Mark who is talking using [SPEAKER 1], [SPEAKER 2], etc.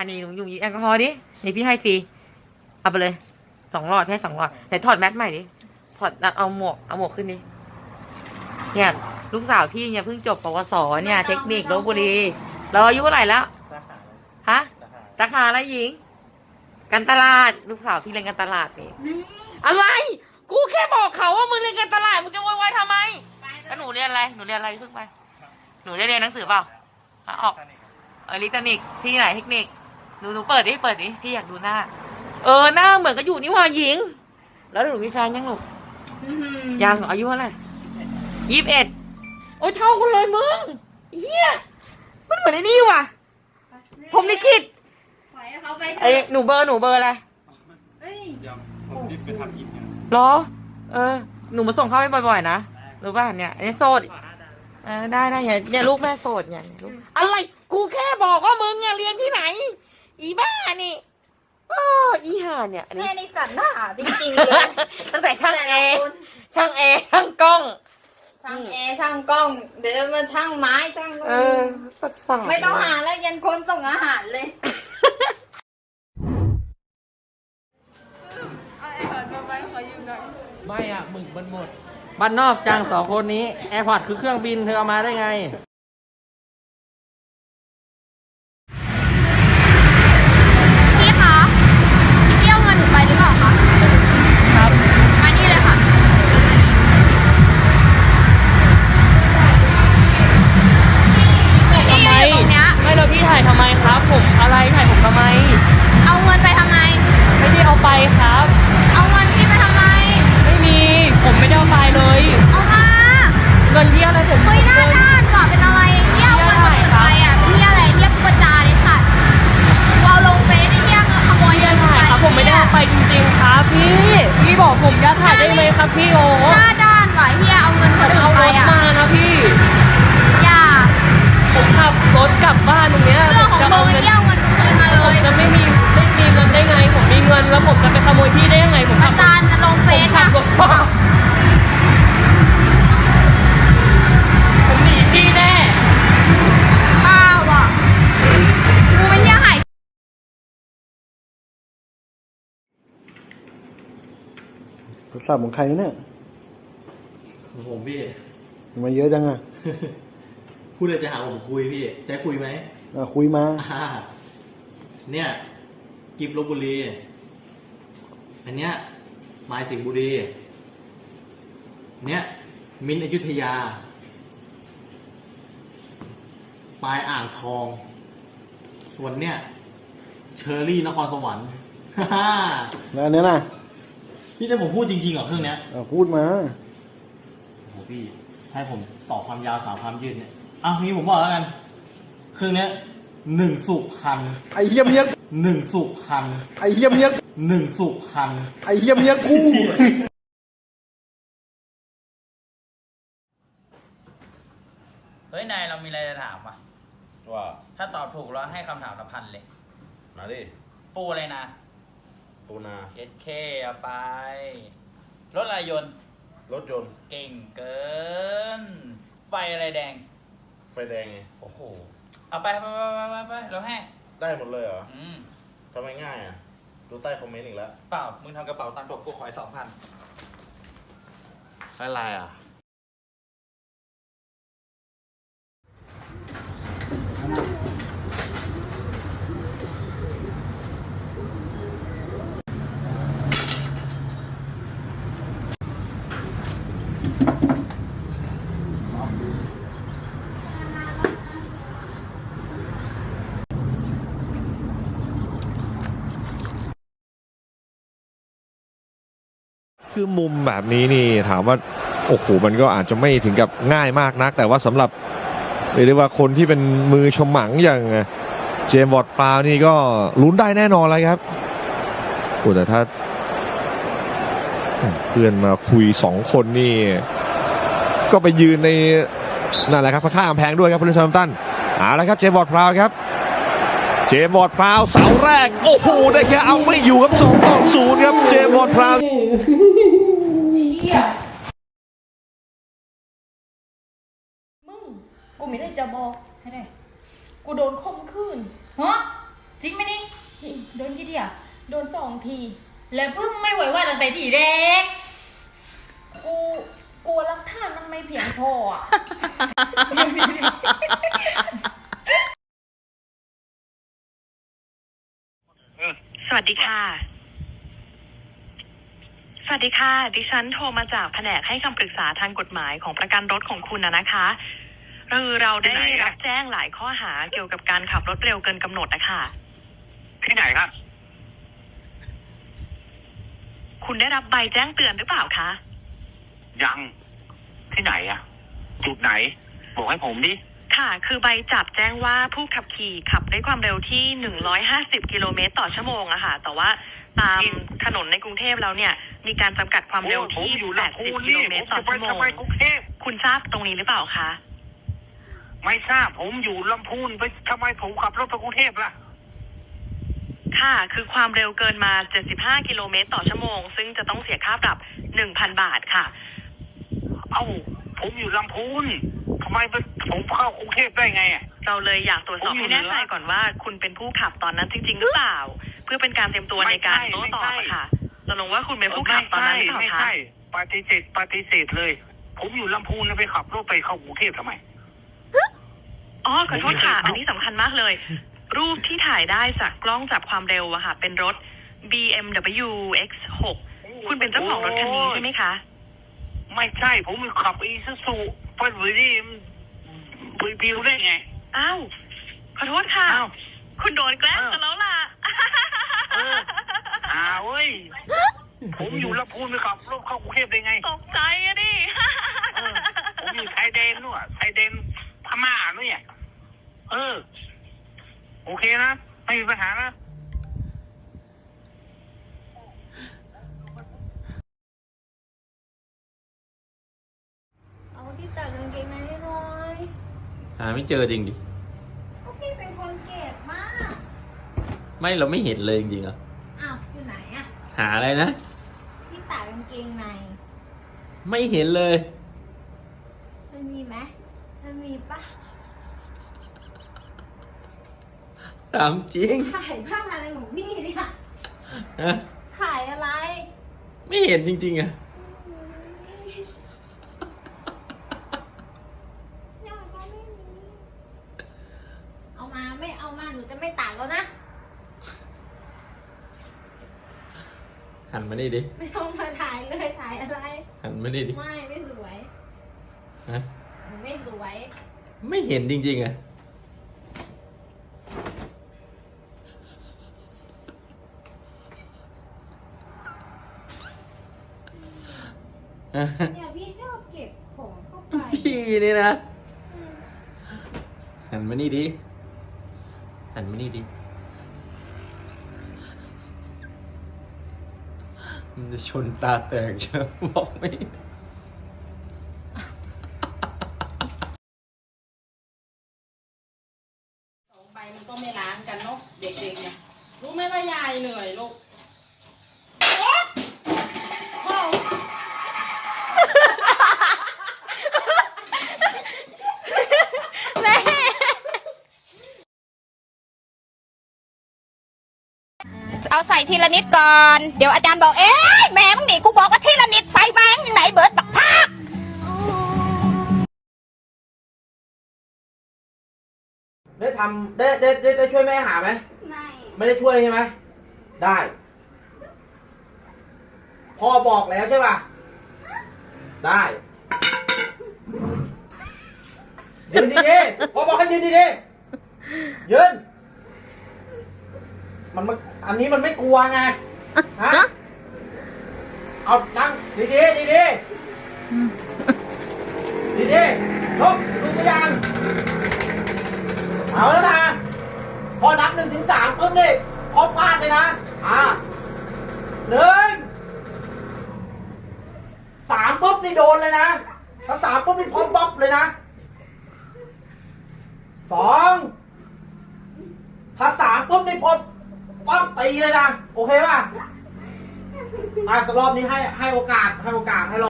[SPEAKER 1] อันนี้หนูอยู่แอลกอฮอล์ดินี่พี่ให้ฟรีเอาไปเลยสองหลอดแค่สองหลอดแต่ถอดแมสใหม่ดิถอดแล้วเอาหมวกเอาหมวกขึ้นดิเนี่ยลูกสาวพี่เนี่ยเพิ่งจบปวสเนี่ย เทคนิคลบบุรีเราอายุเท่าไหร่แล้วฮะสาขาอะไรหญิง การตลาดลูกสาวพี่เรียนการตลาดนี่อะไร กูแค่บอกเขาว่ามึงเรียนการตลาดมึงจะโวยวายทำไมแล้วหนูเรียนอะไรหนูเรียนอะไรเพิ่งไปหนูได้เรียนหนังสือเปล่าฮะออกเอออิเล็กทรอนิกส์ที่ไหนเทคนิค หนูหนูเปิดดิเปิดดิพี่อยากดูหน้า เออหน้าเหมือนกับอยู่นี่หว่าหญิง แล้วหนูมีแฟนยังลูกยังอายุเท่าไหร่ยี่สิบเอ็ดโอ้ยเท่ากันเลยมึงเฮียมันเหมือนไอ้นี่ว่ะผมลิขิต
[SPEAKER 2] ปล่อยให้เขาไปเถ
[SPEAKER 1] ไอ้
[SPEAKER 2] อะ
[SPEAKER 1] หนูเบอร์หนูเบอร์อะไร
[SPEAKER 2] เอ้ย
[SPEAKER 3] เดี๋ยวผมรีบไปทำอินเนี่ย
[SPEAKER 1] เหรอ เออ หนูมาส่งเข้าไปบ่อยๆนะรู้ป่ะเนี่ยอันนี้โสดเออได้ได้เนี่ยเนี่ยลูกแม่โสดเนี่ยลูกอะไรกูแค่บอกว่ามึงเนี่ยเรียนที่ไหน อีบ้านี่อ้ออีห่าเนี่ยอันนี้
[SPEAKER 2] แม่นี่สันหน้าจริงๆเลย
[SPEAKER 1] ตั้งแต่ช่างแอร์
[SPEAKER 2] คุณ
[SPEAKER 1] ช่างแอร์ช่างกล้อง
[SPEAKER 2] ช่างแอร์ช่างกล้อง เดี๋ยวมาช่างไม้ช่างนู่น
[SPEAKER 1] เออประสาท
[SPEAKER 2] ไม่ต้องหาแล้วยันคนส่งอาหารเลย
[SPEAKER 4] ไม่อะหมึกมันหมดบ้านนอกจังสองคนนี้แอร์พอร์ตคือเครื่องบินเธอเอามาได้ไง
[SPEAKER 5] โทรศัพท์ของใครเนี่ย
[SPEAKER 6] ของผมพี่
[SPEAKER 5] ทำไมาเยอะจังอะ
[SPEAKER 6] พูดเลยจะหาผมคุยพี่จะคุยไหม
[SPEAKER 5] อะคุยมา
[SPEAKER 6] อ่าเนี่ย กิฟลบบุรี อันเนี้ยไม้สิงห์บุรี เนี้ยมินท์อยุธยา ปลายอ่างทอง ส่วนเนี้ยเชอรี่นครสวรรค์
[SPEAKER 5] แล้วอันเนี้ยนะ
[SPEAKER 6] พี่จะผมพูดจริงๆเหรอเครื่องเนี้ย
[SPEAKER 5] อะพูดมา
[SPEAKER 6] โอ้โหพี่ให้ผมต่อความยาวสาวความยืดเนี่ยอ้าวงี้ผมบอกแล้วกัน เครื่องเนี้ยหนึ่งสุพัน
[SPEAKER 5] ไอ้เหี้ยเมีย
[SPEAKER 6] หนึ่งสุพัน
[SPEAKER 5] ไอ้เหี้ยเมีย
[SPEAKER 6] หนึ่งสุพัน
[SPEAKER 5] ไอ้เหี้ยเมียกู
[SPEAKER 7] เฮ้ย นายเรามีอะไรจะถามว่ะ
[SPEAKER 3] ว่า
[SPEAKER 7] ถ้าตอบถูกแล้วให้คำถามละพันเลย
[SPEAKER 3] มาดิ
[SPEAKER 7] ปูเลยนะ
[SPEAKER 3] ปูนา
[SPEAKER 7] เอสเคเอาไป รถอะไรยนต์
[SPEAKER 3] รถยนต์
[SPEAKER 7] เก่งเกิน ไฟอะไรแดง
[SPEAKER 3] ไฟแดงไง
[SPEAKER 7] โอ้โห เอาไปไปไปไปไปไปเราให้
[SPEAKER 3] ได้หมดเลยเหรอ
[SPEAKER 7] อืม
[SPEAKER 3] ทำไมง่ายอะ ดูใต้คอมเมนต์อีกแล้ว
[SPEAKER 7] เปล่า มึงทำกระเป๋าตังค์ตกกูขอสองพัน
[SPEAKER 3] อะไรอะ
[SPEAKER 8] คือมุมแบบนี้นี่ถามว่าโอ้โหมันก็อาจจะไม่ถึงกับง่ายมากนัก แต่ว่าสำหรับเรียกได้ว่าคนที่เป็นมือชมหมังอย่างเจมส์วอร์ดปาวนี่ก็ลุ้นได้แน่นอนเลยครับโอ้แต่ถ้า เพื่อนมาคุยสองคนนี่ ก็ไปยืนในนั่นแหละครับข้างกำแพงด้วยครับพลิซัมตันเอาละครับเจมส์วอร์ดพราวครับ เจมส์วอร์ดพราวเสาแรก โอ้โหได้แค่เอาไม่อยู่ครับ2ต่อ0ครับเจมส์วอร์ดพราว
[SPEAKER 1] มึงกูไม่ได้จะบอกให้ได้กูโดนข่มขืน
[SPEAKER 9] ฮะจริงไหมนี่โดนที่อะโดนสองที แล้วเพิ่งไม่ไหวว่าตั้งแต่ทีแรก กูกลัวรักท่านมันไม่เพียงพออะ
[SPEAKER 10] สวัสดีค่ะ สวัสดีค่ะ ดิฉันโทรมาจากแผนกให้คำปรึกษาทางกฎหมายของประกันรถของคุณนะนะคะคือเราได้รับแจ้งหลายข้อหาเกี่ยวกับการขับรถเร็วเกินกำหนดนะคะ
[SPEAKER 11] ที่ไหนครับ
[SPEAKER 10] คุณได้รับใบแจ้งเตือนหรือเปล่าคะ
[SPEAKER 11] ยังที่ไหนอะจุดไหน บอกให้ผมดิ
[SPEAKER 10] ค่ะ คือใบจับแจ้งว่าผู้ขับขี่ขับด้วยความเร็วที่ 150 กิโลเมตรต่อชั่วโมงอะค่ะ แต่ว่าตามถนนในกรุงเทพแล้วเนี่ย มีการจำกัดความเร็ว
[SPEAKER 11] โอ้ผม
[SPEAKER 10] ที่
[SPEAKER 11] อยู่ลำพูน
[SPEAKER 10] 80 กิโล
[SPEAKER 11] นี่
[SPEAKER 10] เม
[SPEAKER 11] ผ
[SPEAKER 10] ตร
[SPEAKER 11] ม
[SPEAKER 10] ต่อ
[SPEAKER 11] จะไป
[SPEAKER 10] ชั่วโม
[SPEAKER 11] ทำ
[SPEAKER 10] ง
[SPEAKER 11] ไมกรุงเทพ
[SPEAKER 10] คุณทราบตรงนี้หรือเปล่าคะ
[SPEAKER 11] ไม่ทราบ ผมอยู่ลำพูนไปทำไมผมขับรถไปกรุงเทพล่ะ
[SPEAKER 10] ค่ะ คือความเร็วเกินมา 75 กิโลเมตรต่อชั่วโมง ซึ่งจะต้องเสียค่าปรับ 1,000 บาทค่ะ
[SPEAKER 11] เอ้า ผมอยู่ลำพูนทำไมไปผมเข้ากรุงเทพได้ไงอะ
[SPEAKER 10] เราเลยอยากตรวจสอบ
[SPEAKER 11] ผมอยู่
[SPEAKER 10] ให้แน่ใจ
[SPEAKER 11] เหนือ
[SPEAKER 10] ก่อนว่า คุณเป็นผู้ขับตอนนั้นจริง ๆ หรือเปล่า เพื่อเป็นการเตรียมตัวในการ
[SPEAKER 11] ไม่ใช่
[SPEAKER 10] โต้ตอบ
[SPEAKER 11] ไม่ใช่
[SPEAKER 10] อะค่ะตกลงว่าคุณเป็นผู้ขับตอนนั้นหรือเปล่า
[SPEAKER 11] ไม่
[SPEAKER 10] คะ
[SPEAKER 11] ใช่ปฏิเสธปฏิเสธเลย ผมอยู่ลำพูนแล้วไปขับรถไปเข้ากรุงเทพทำไม
[SPEAKER 10] อ๋อขอโทษค่ะ อันนี้สำคัญมากเลย รูปที่ถ่ายได้จากกล้องจับความเร็วอะค่ะ เป็นรถ BMW X6 คุณเป็นเจ้าของรถคันนี้ใช่ไหมคะ
[SPEAKER 11] ไม่ใช่ ผมขับอีซูซูไปบริมบิวได้ไง
[SPEAKER 10] อ้าว ขอโทษค่ะ
[SPEAKER 11] อ้าว
[SPEAKER 10] คุณโดนแกล้ง
[SPEAKER 11] อ้าว
[SPEAKER 10] กันแล้วล่ะ
[SPEAKER 11] เอออ้าวเว้ย ผมอยู่ลำพูนไปขับรถเข้ากรุงเทพได้ไง
[SPEAKER 10] ตกใจอะดิ
[SPEAKER 11] เออผมอยู่ชายแดนนู่นอะชายแดนพม่านู่นเนี่ยเออ โอเคนะ ไม่มีปัญหานะ
[SPEAKER 2] เอาที่ตัดกางเกงในให้หน่อย
[SPEAKER 3] หาไม่เจอจริงดิ
[SPEAKER 2] ก็พี่เป็นคนเก็บมาก
[SPEAKER 3] ไม่เราไม่เห็นเลยจริงๆเหรอ
[SPEAKER 2] อ้าว อยู่ไหนอะ
[SPEAKER 3] หาอะไรนะ
[SPEAKER 2] ที่ตัดกางเกงใน
[SPEAKER 3] ไม่เห็นเลย
[SPEAKER 2] มันมีไหมมันมีปะ
[SPEAKER 3] ตามจริง
[SPEAKER 2] ขายผ้าอะไรของพี่เนี่ย
[SPEAKER 3] ฮะ
[SPEAKER 2] ขายอะไร
[SPEAKER 3] ไม่เห็นจริงๆอะ
[SPEAKER 2] เนี่ยมันก็ไม่มีเอามาไม่เอามาหนูจะไม่ตัดแล้วนะ
[SPEAKER 3] หันมานี่ดิ
[SPEAKER 2] ไม่ต้องมาถ่ายเลยถ่ายอะไร
[SPEAKER 3] หันมานี่ดิ
[SPEAKER 2] ไม่ไม่สวย
[SPEAKER 3] ฮะ
[SPEAKER 2] หนูไม่สวย
[SPEAKER 3] ไม่เห็นจริงๆอะ
[SPEAKER 2] เนี่ยพี่ชอบเก็บของเข้าไป
[SPEAKER 3] พี่นี่นะหันมานี่ดิหันมานี่ดิมันจะชนตาแตกเชียวบอกไม่
[SPEAKER 9] ไปมันก็ไม่ล้างกันเนาะเด็กๆเนี่ย รู้ไหมว่ายายเหนื่อยลูกโอ๊ยพ่อ
[SPEAKER 12] เอาใส่ทีละนิดก่อน เดี๋ยวอาจารย์บอก เอ๊ะแม่มึงนี่กูบอกว่าทีละนิดใส่แบงไหนเบิร์ดบักพาก
[SPEAKER 3] ได้ทำได้ได้ได้ได้ช่วยแม่หาไหม
[SPEAKER 12] ไม่
[SPEAKER 3] ไม่ได้ช่วยใช่ไหม ได้ พ่อบอกแล้วใช่ป่ะ ได้ ยืนดีๆพ่อบอกให้ยืนดีๆยืน มันมันอันนี้มันไม่กลัวไงฮะเอานั่งดีๆดีๆดีๆลบดูตัวอย่างเอาแล้วนะพอนับหนึ่งถึงสามปุ๊บนี่พอฟาดเลยนะอ่าหนึ่งสามปุ๊บนี่โดนเลยนะถ้าสามปุ๊บนี่พร้อมบ๊อบเลยนะสองถ้าสามปุ๊บนี่พอ ปั๊บตีเลยนะ โอเคป่ะอะรอบนี้ให้ให้โอกาสให้โอกาสให้รอบ